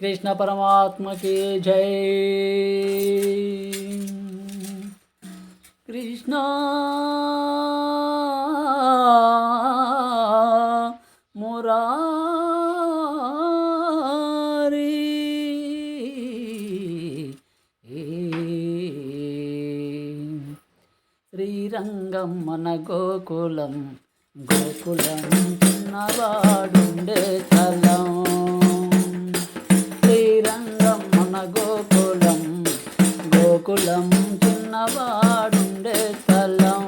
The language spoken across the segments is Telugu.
కృష్ణ పరమాత్మకి జై కృష్ణ మురారి శ్రీరంగం మన గోకులం గోకులం చిన్నవాడుండే గోకులం చిన్నవాడుండే స్థలం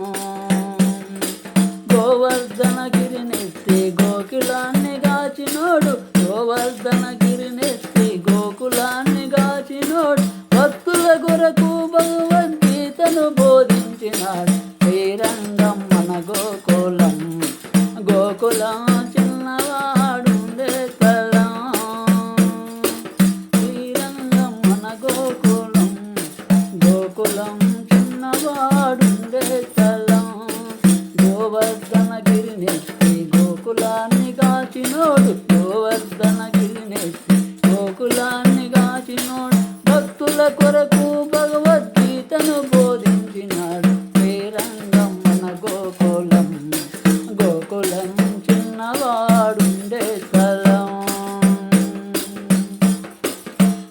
గోవర్ధనగిరినెత్తి గోకులాన్ని గాచినోడు గోవర్ధనగిరినెత్తి గోకులాన్ని గాచినోడు. భక్తుల కొరకు భగవద్గీతను బోధించినాడు. శ్రీరంగం మన గోకులం గోకులం భక్తుల కొరకు భగవద్గీతను బోధించినాడు. శ్రీరంగం మన గోకులం గోకులం చిన్నవాడుండే స్థలం.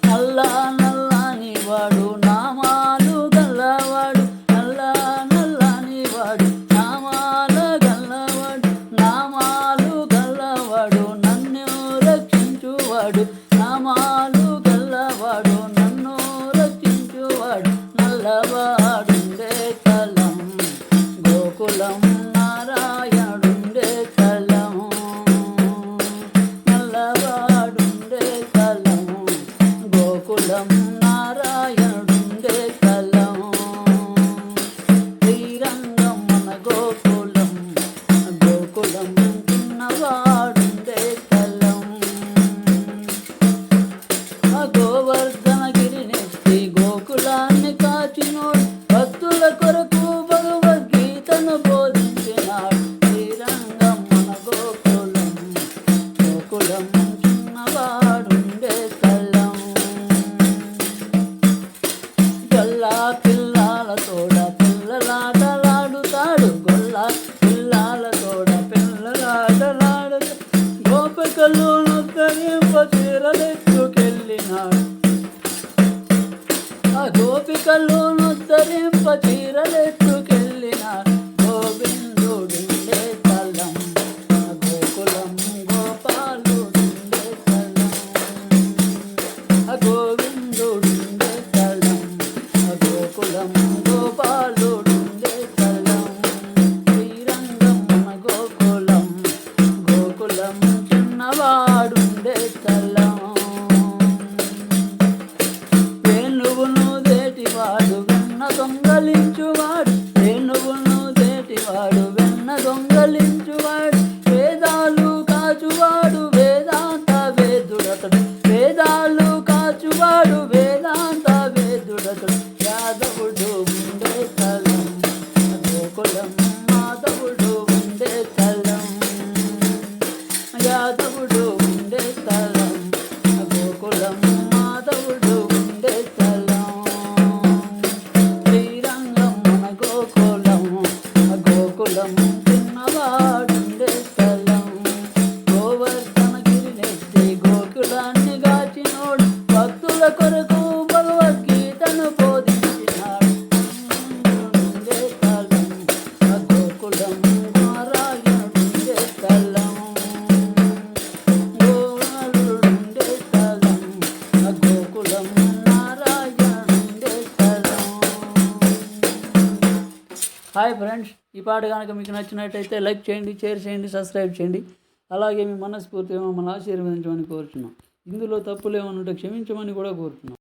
నల్లా నల్లాని వాడు నామాలు గల్లవాడు. నల్లా నల్లాని వాడు నామాల గల్లవాడు. నామాలు గల్లవాడు నన్ను రక్షించువాడు. నామాలు గల్లా పిల్లాల తోడ పిల్లలాటలాడుతాడు గొల్ల. పిల్లల తోడ పిల్లలాటలాడు గోపికలు నొక్కరింప చీరలెత్తుకెళ్ళినాడు ఆ గోపికలు నుద్దరింప దొంగలించువాడు వేదాలు కాచువాడు వేదాంత వేదుడతడు. వేదాలు కాచువాడు వేదాంత వేదుడతడు. గోకులాన్ని గాచినోడు భక్తుల కొరకు భగవద్గీతను బోధించినాడు. ఉండే స్థలం గోకులం నారాయణుండే స్థలం గోవాలుండే స్థలం గోకులం నారాయణుండే స్థలం హాయ్ ఫ్రెండ్స్ ఈ పాట కనుక మీకు నచ్చినట్టయితే లైక్ చేయండి షేర్ చేయండి సబ్స్క్రైబ్ చేయండి. అలాగే మీ మనస్ఫూర్తిగా మమ్మల్ని ఆశీర్వదించమని కోరుచున్నాం. ఇందులో తప్పులేమన్నా ఉంటే క్షమించమని కూడా కోరుతున్నాం